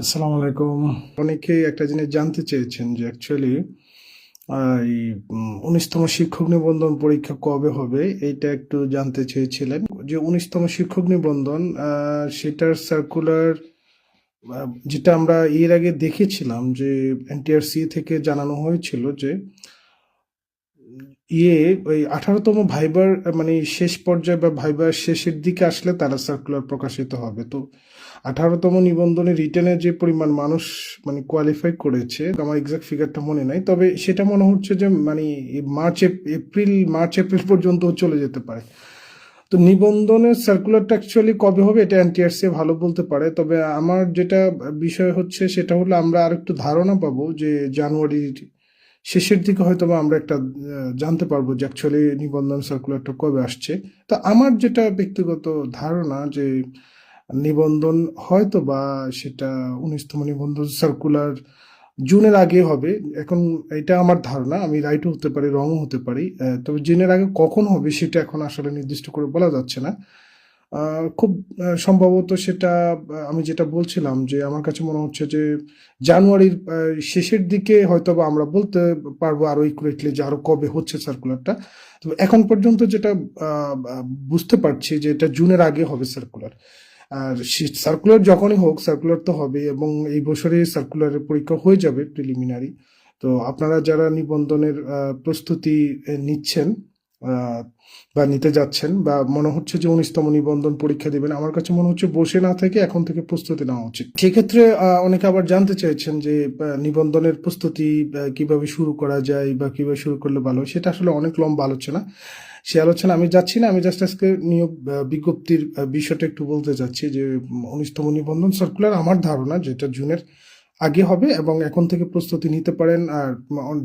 আসসালামু আলাইকুম। অনেকেই একটা জিনিস জানতে চেয়েছেন যে অ্যাকচুয়ালি এই উনিশতম শিক্ষক নিবন্ধন পরীক্ষা কবে হবে এইটা একটু জানতে চেয়েছিলেন। যে উনিশতম শিক্ষক নিবন্ধন সেটার সার্কুলার যেটা আমরা এর আগে দেখেছিলাম যে এনটিআরসি থেকে জানানো হয়েছিল যে ইয়ে ওই আঠারোতম ভাইবার মানে শেষ পর্যায়ে বা ভাইবার শেষের দিকে আসলে তারা সার্কুলার প্রকাশিত হবে। তো আঠারোতম নিবন্ধনে রিটেনের যে পরিমাণ মানুষ মানে কোয়ালিফাই করেছে, আমার এক্সাক্ট ফিগারটা মনে নাই। তবে সেটা মনে হচ্ছে যে মানে মার্চ, এপ্রিল মার্চ, এপ্রিল পর্যন্ত চলে যেতে পারে। তো নিবন্ধনের সার্কুলারটা অ্যাকচুয়ালি কবে হবে এটা এনটিআরসি ভালো বলতে পারে। তবে আমার যেটা বিষয় হচ্ছে সেটা হলো আমরা আর একটু ধারণা পাবো যে জানুয়ারির শেষের দিকে হয়তো বা আমরা একটা জানতে পারব যে অ্যাকচুয়ালি নিবন্ধন সার্কুলারটা কবে আসছে। তো আমার যেটা ব্যক্তিগত ধারণা যে নিবন্ধন হয়তো বা সেটা উনিশতম নিবন্ধন সার্কুলার জুনের আগে হবে, এখন এটা আমার ধারণা, আমি রাইটও হতে পারি রংও হতে পারি তবে জুনের আগে কখন হবে সেটা এখন আসলে নির্দিষ্ট করে বলা যাচ্ছে না। খুব সম্ভবত সেটা আমি যেটা বলছিলাম যে আমার কাছে মনে হচ্ছে যে জানুয়ারির শেষের দিকে হয়তো বা আমরা বলতে পারব আরও ইকুরেটলি যে আরও কবে হচ্ছে সার্কুলারটা তো এখন পর্যন্ত যেটা বুঝতে পারছি যে এটা জুনের আগে হবে সার্কুলার আর সার্কুলার যখনই হোক সার্কুলার তো হবে এবং এই বছরে সার্কুলারের পরীক্ষা হয়ে যাবে প্রিলিমিনারি তো আপনারা যারা নিবন্ধনের প্রস্তুতি নিচ্ছেন বা নিতে যাচ্ছেন বা মনে হচ্ছে যে উনিশতম নিবন্ধন পরীক্ষা দিবেন আমার কাছে মনে হচ্ছে বসে না থেকে এখন থেকে প্রস্তুতি নেওয়া উচিত সেক্ষেত্রে অনেকে আবার জানতে চাইছেন যে নিবন্ধনের প্রস্তুতি কীভাবে শুরু করা যায় বা কীভাবে শুরু করলে ভালো। সেটা আসলে অনেক লম্বা আলোচনা সে আলোচনা আমি যাচ্ছি না, আমি জাস্ট আজকে নিয়োগ বিজ্ঞপ্তির বিষয়টা একটু বলতে চাচ্ছি যে উনিশতম নিবন্ধন সার্কুলার আমার ধারণা যেটা জুনের আগে হবে এবং এখন থেকে প্রস্তুতি নিতে পারেন। আর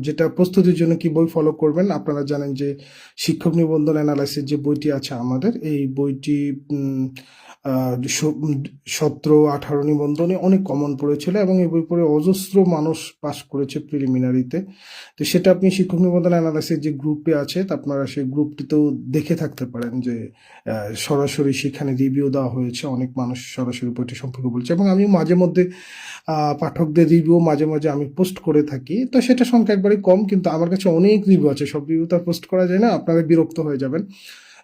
যেটা প্রস্তুতির জন্য কি বই ফলো করবেন, আপনারা জানেন যে শিক্ষক নিবন্ধন অ্যানালাইসিস যে বইটি আছে আমাদের, এই বইটি সতেরো, আঠারো নিবন্ধনে অনেক কমন পড়েছিল এবং এই বই পড়ে অজস্র মানুষ পাস করেছে প্রিলিমিনারিতে তো সেটা আপনি শিক্ষক নিবন্ধন অ্যানালাইসিস যে গ্রুপে আছে, তা আপনারা সেই গ্রুপটিতেও দেখে থাকতে পারেন যে সরাসরি সেখানে রিভিউ দেওয়া হয়েছে। অনেক মানুষ সরাসরি বইটি সম্পর্কে বলছে এবং আমি মাঝে মধ্যে পাঠকদের রিভিউ মাঝে মাঝে আমি পোস্ট করে থাকি। তো সেটা সংখ্যা একবারে কম, কিন্তু আমার কাছে অনেক রিভিউ আছে। সব রিভিউ তো পোস্ট করা যায় না, আপনারা বিরক্ত হয়ে যাবেন।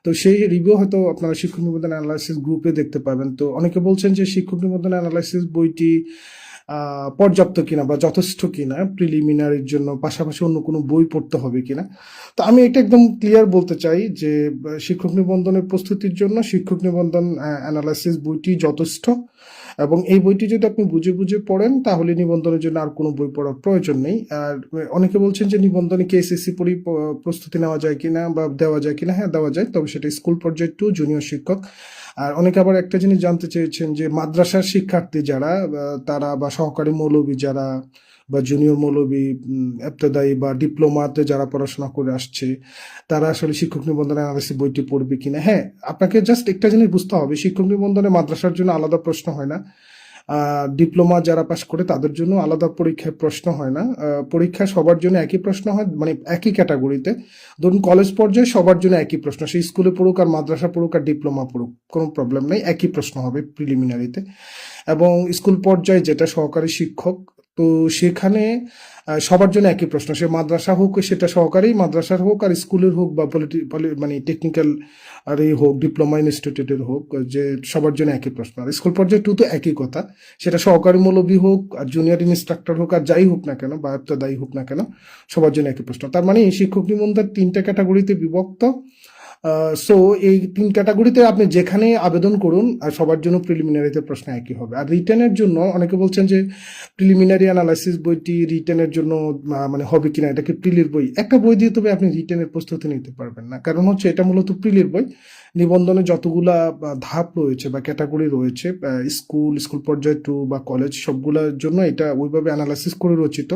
তো সেই রিভিউ হয়তো আপনারা শিক্ষক নিবন্ধন অ্যানালাইসিস গ্রুপে দেখতে পাবেন। তো অনেকে বলছেন যে শিক্ষক নিবন্ধন অ্যানালাইসিস বইটি পর্যাপ্ত কিনা বা যথেষ্ট কিনা প্রিলিমিনারির জন্য, পাশাপাশি অন্য কোনো বই পড়তে হবে কিনা। তো আমি এটা একদম ক্লিয়ার বলতে চাই যে, শিক্ষক নিবন্ধনের প্রস্তুতির জন্য শিক্ষক নিবন্ধন অ্যানালাইসিস বইটি যথেষ্ট। এবং এই বইটি যদি আপনি বুঝে বুঝে পড়েন, তাহলে নিবন্ধনের জন্য আর কোনো বই পড়ার প্রয়োজন নেই। আর অনেকে বলছেন যে নিবন্ধনে কি এসএসসি পরি প্রস্তুতি নেওয়া যায় কিনা বা দেওয়া যায় কিনা? হ্যাঁ দেওয়া যায়, তবে সেটা স্কুল পর্যায়ে টু জুনিয়র শিক্ষক। আর অনেকে আবার একটা জিনিস জানতে চেয়েছেন যে মাদ্রাসার শিক্ষার্থী যারা তারা বা সহকারী মৌলবী যারা বা জুনিয়র মৌলবী উম, এবতেদায়ী বা ডিপ্লোমাতে যারা পড়াশোনা করে আসছে তারা আসলে শিক্ষক নিবন্ধন অ্যানালিসিস বইটি পড়বে কিনা? হ্যাঁ আপনাকে জাস্ট একটা জিনিস বুঝতে হবে শিক্ষক নিবন্ধনে মাদ্রাসার জন্য আলাদা প্রশ্ন হয় না। ডিপ্লোমা যারা পাশ করে তাদের জন্য আলাদা পরীক্ষায় প্রশ্ন হয় না। পরীক্ষা সবার জন্য একই প্রশ্ন হয় মানে একই ক্যাটাগরিতে ধরুন কলেজ পর্যায়ে সবার জন্য একই প্রশ্ন সেই স্কুলে পড়ুক আর মাদ্রাসা পড়ুক আর ডিপ্লোমা পড়ুক কোনো প্রবলেম নেই একই প্রশ্ন হবে প্রিলিমিনারিতে এবং স্কুল পর্যায়ে যেটা সহকারী শিক্ষক তো সেখানে সবার জন্য একই প্রশ্ন। সে মাদ্রাসা হোক, সেটা সহকারী মাদ্রাসার হোক আর স্কুলের হোক বা মানে টেকনিক্যাল আর এই হোক ডিপ্লোমা ইনস্টিটিউটের হোক, যে সবার জন্য একই প্রশ্ন। আর স্কুল পর্যায়ে টু তো একই কথা। সেটা সহকারী মৌলবী হোক আর জুনিয়র ইনস্ট্রাক্টর হোক আর যাই হোক না কেন, বা দায়ী হোক না কেন, সবার জন্য একই প্রশ্ন। তার মানে শিক্ষক নিবন্ধন তিনটা ক্যাটাগরিতে বিভক্ত। সো এই তিন ক্যাটাগরিতে আপনি যেখানে আবেদন করুন, আর সবার জন্য প্রিলিমিনারিতে প্রশ্ন একই হবে। আর রিটার্নের জন্য অনেকে বলছেন যে প্রিলিমিনারি অ্যানালাইসিস বইটি রিটার্নের জন্য মানে হবে কিনা, এটা কি প্রিলির বই? একটা বই দিয়ে তবে আপনি রিটার্নের প্রস্তুতি নিতে পারবেন না। কারণ হচ্ছে এটা মূলত প্রিলির বই। নিবন্ধনে যতগুলা ধাপ রয়েছে বা ক্যাটাগরি রয়েছে স্কুল স্কুল পর্যায়ে টু বা কলেজ সবগুলোর জন্য এটা ওইভাবে অ্যানালাইসিস করে রচিত।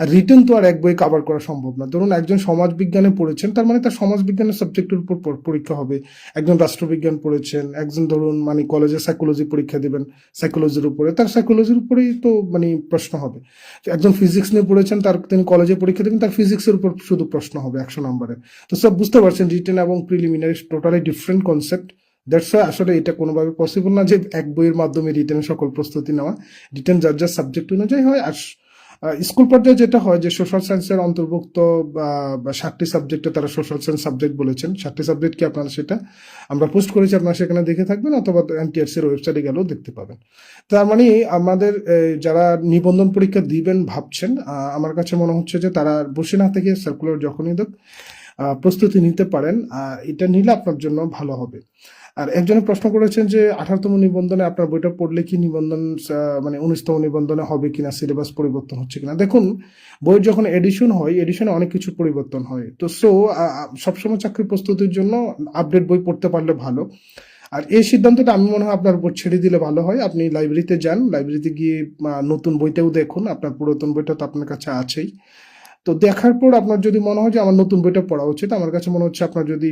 আর রিটার্ন তো আর এক বই কাভার করা সম্ভব না। ধরুন একজন সমাজ বিজ্ঞানে পড়েছেন, তার মানে তার সমাজবিজ্ঞানের সাবজেক্টের উপর পরীক্ষা হবে। একজন রাষ্ট্রবিজ্ঞান পড়েছেন, একজন ধরুন মানে কলেজে সাইকোলজি পরীক্ষা দেবেন সাইকোলজির উপরে। তার সাইকোলজির উপরেই তো মানে প্রশ্ন হবে। একজন ফিজিক্স নিয়ে পড়েছেন, তার তিনি কলেজে পরীক্ষা দেবেন, তার ফিজিক্সের উপর শুধু প্রশ্ন হবে একশো নম্বরের তো সব বুঝতে পারছেন রিটেন এবং preliminary totally different concept that's আসলে এটা কোনোভাবে পসিবল না যে এক বইয়ের মাধ্যমে রিটেন সকল প্রস্তুতি নেওয়া। রিটেন যার যার সাবজেক্ট অনুযায়ী হয়, আর স্কুল পর্যায়ে যেটা হয় যে সোশ্যাল সায়েন্সের অন্তর্ভুক্ত, বা ষাটটি সাবজেক্টে তারা সোশ্যাল সায়েন্স সাবজেক্ট বলেছেন। ষাটটি সাবজেক্ট কি আপনারা সেটা আমরা পোস্ট করেছি, আপনারা সেখানে দেখে থাকবেন, অথবা এনটিআরসি এর ওয়েবসাইটে গেলেও দেখতে পাবেন। তার মানে আমাদের যারা নিবন্ধন পরীক্ষা দিবেন, ভাবছেন আমার কাছে মনে হচ্ছে যে তারা বসে না থেকে সার্কুলার যখনই দেখ প্রস্তুতি নিতে পারেন এটা নিলে আপনার জন্য ভালো হবে। আর একজনে প্রশ্ন করেছেন যে, আঠারোতম নিবন্ধনে আপনার বইটা পড়লে কি নিবন্ধন মানে উনিশতম নিবন্ধনে হবে কিনা, সিলেবাস পরিবর্তন হচ্ছে কিনা? দেখুন, বই যখন এডিশন হয় এডিশনে অনেক কিছু পরিবর্তন হয়। তো সো সবসময় চাকরি প্রস্তুতির জন্য আপডেট বই পড়তে পারলে ভালো। আর এই সিদ্ধান্তটা আমি মনে হয় আপনার উপর ছেড়ে দিলে ভালো হয়। আপনি লাইব্রেরিতে যান লাইব্রেরিতে গিয়ে নতুন বইটাও দেখুন। আপনার পুরাতন বইটা তো আপনার কাছে আছেই। তো দেখার পর আপনার যদি মনে হয় যে আমার নতুন বইটা পড়া উচিত, আমার কাছে মনে হচ্ছে আপনার যদি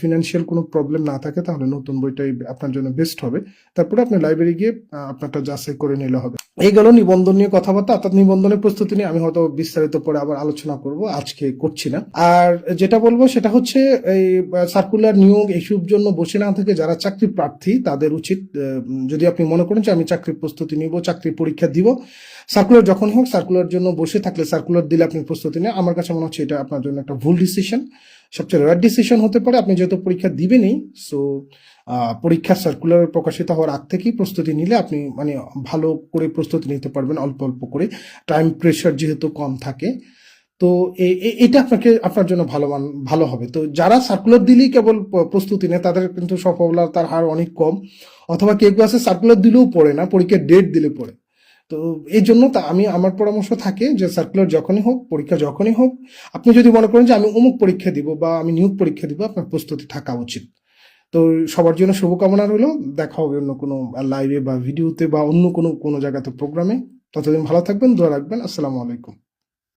ফিনান্সিয়াল কোনো প্রবলেম না থাকে তাহলে নতুন বইটাই আপনার জন্য বেস্ট হবে। তারপরে আপনি লাইব্রেরি গিয়ে আপনারটা যাচাই করে নিলে হবে। এই গেল নিবন্ধন নিয়ে কথাবার্তা। অর্থাৎ নিবন্ধনের প্রস্তুতি নিয়ে আমি হয়তো বিস্তারিত পরে আবার আলোচনা করব, আজকে করছি না। আর যেটা বলব সেটা হচ্ছে এই সার্কুলার নিয়োগ এইসব জন্য বসে না থেকে যারা চাকরি প্রার্থী, তাদের উচিত যদি আপনি মনে করেন যে আমি চাকরির প্রস্তুতি নিব চাকরির পরীক্ষা দিব সার্কুলার যখন হোক সার্কুলার জন্য বসে থাকলে সার্কুলার দিলে আপনি প্রস্তুতি নেন আমার কাছে মনে হচ্ছে এটা আপনার জন্য একটা ভুল ডিসিশন সবচেয়ে রেয়ার ডিসিশন হতে পারে, আপনি যেহেতু পরীক্ষা দিবেনই সো পরীক্ষা সার্কুলার প্রকাশিত হওয়ার আগ থেকেই প্রস্তুতি নিলে আপনি মানে ভালো করে প্রস্তুতি নিতে পারবেন, অল্প অল্প করে। টাইম প্রেশার যেহেতু কম থাকে, তো এটা আপনাকে, আপনার জন্য ভালো মান, ভালো হবে। তো যারা সার্কুলার দিলেই কেবল প্রস্তুতি নেয়, তাদের কিন্তু সফলতার হার অনেক কম। অথবা কেউ কেউ আছে সার্কুলার দিলেও পড়ে না, পরীক্ষার ডেট দিলে পড়ে। তো এই জন্য তা আমি, আমার পরামর্শ থাকে যে সার্কুলার যখনই হোক, পরীক্ষা যখনই হোক, আপনি যদি মনে করেন যে আমি অমুক পরীক্ষা দিব বা আমি নিয়োগ পরীক্ষা দিব, আপনার প্রস্তুতি থাকা উচিত। তো সবার জন্য শুভকামনা রইল। দেখা হবে অন্য কোনো লাইভে বা ভিডিওতে বা অন্য কোনো কোনো জায়গাতে প্রোগ্রামে ততদিন ভালো থাকবেন, দোয়া রাখবেন। আসসালামু আলাইকুম।